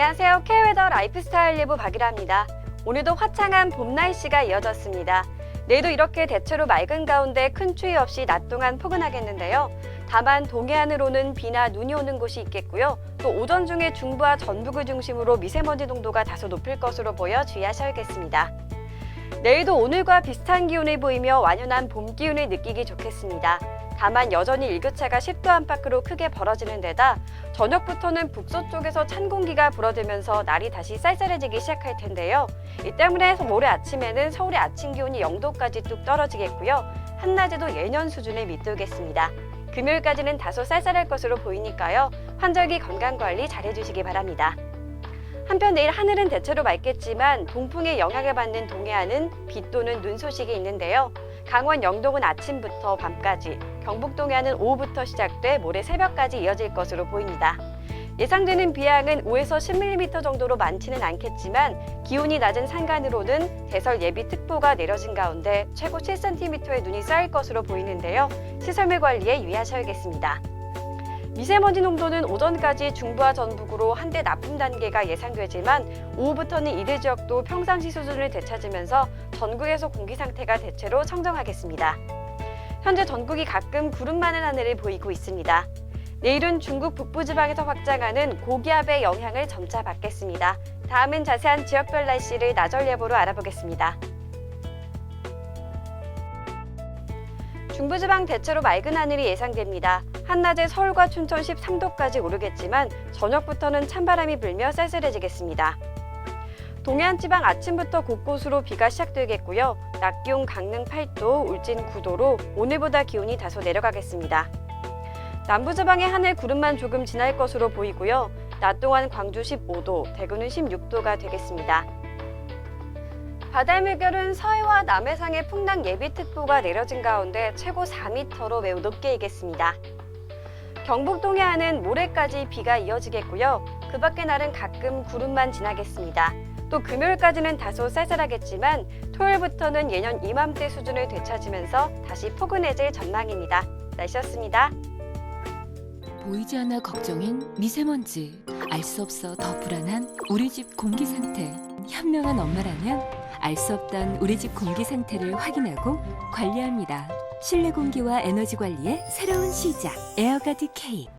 안녕하세요. K웨더 라이프스타일 예보 박이라입니다. 오늘도 화창한 봄 날씨가 이어졌습니다. 내일도 이렇게 대체로 맑은 가운데 큰 추위 없이 낮 동안 포근하겠는데요. 다만 동해안으로는 비나 눈이 오는 곳이 있겠고요. 또 오전 중에 중부와 전북을 중심으로 미세먼지 농도가 다소 높을 것으로 보여 주의하셔야겠습니다. 내일도 오늘과 비슷한 기온을 보이며 완연한 봄 기운을 느끼기 좋겠습니다. 다만 여전히 일교차가 10도 안팎으로 크게 벌어지는 데다 저녁부터는 북서쪽에서 찬 공기가 불어들면서 날이 다시 쌀쌀해지기 시작할 텐데요. 이 때문에 모레 아침에는 서울의 아침 기온이 0도까지 뚝 떨어지겠고요. 한낮에도 예년 수준을 밑돌겠습니다. 금요일까지는 다소 쌀쌀할 것으로 보이니까요. 환절기 건강관리 잘해주시기 바랍니다. 한편 내일 하늘은 대체로 맑겠지만 동풍의 영향을 받는 동해안은 비 또는 눈 소식이 있는데요. 강원 영동은 아침부터 밤까지, 경북 동해안은 오후부터 시작돼 모레 새벽까지 이어질 것으로 보입니다. 예상되는 비양은 5에서 10mm 정도로 많지는 않겠지만 기온이 낮은 산간으로는 대설 예비 특보가 내려진 가운데 최고 7cm의 눈이 쌓일 것으로 보이는데요. 시설물 관리에 유의하셔야겠습니다. 미세먼지 농도는 오전까지 중부와 전북으로 한대 나쁨 단계가 예상되지만 오후부터는 이들 지역도 평상시 수준을 되찾으면서 전국에서 공기 상태가 대체로 청정하겠습니다. 현재 전국이 가끔 구름 많은 하늘을 보이고 있습니다. 내일은 중국 북부 지방에서 확장하는 고기압의 영향을 점차 받겠습니다. 다음은 자세한 지역별 날씨를 나절 예보로 알아보겠습니다. 중부지방 대체로 맑은 하늘이 예상됩니다. 한낮에 서울과 춘천 13도까지 오르겠지만 저녁부터는 찬바람이 불며 쌀쌀해지겠습니다. 동해안 지방 아침부터 곳곳으로 비가 시작되겠고요. 낮 기온 강릉 8도, 울진 9도로 오늘보다 기온이 다소 내려가겠습니다. 남부 지방의 하늘 구름만 조금 지날 것으로 보이고요. 낮 동안 광주 15도, 대구는 16도가 되겠습니다. 바다의 물결은 서해와 남해상에 풍랑 예비특보가 내려진 가운데 최고 4m로 매우 높게 이겠습니다. 경북 동해안은 모레까지 비가 이어지겠고요. 그 밖의 날은 가끔 구름만 지나겠습니다. 또 금요일까지는 다소 쌀쌀하겠지만 토요일부터는 예년 이맘때 수준을 되찾으면서 다시 포근해질 전망입니다. 날씨였습니다. 보이지 않아 걱정인 미세먼지. 알 수 없어 더 불안한 우리 집 공기 상태. 현명한 엄마라면 알 수 없던 우리 집 공기 상태를 확인하고 관리합니다. 실내 공기와 에너지 관리의 새로운 시작. 에어가드 K.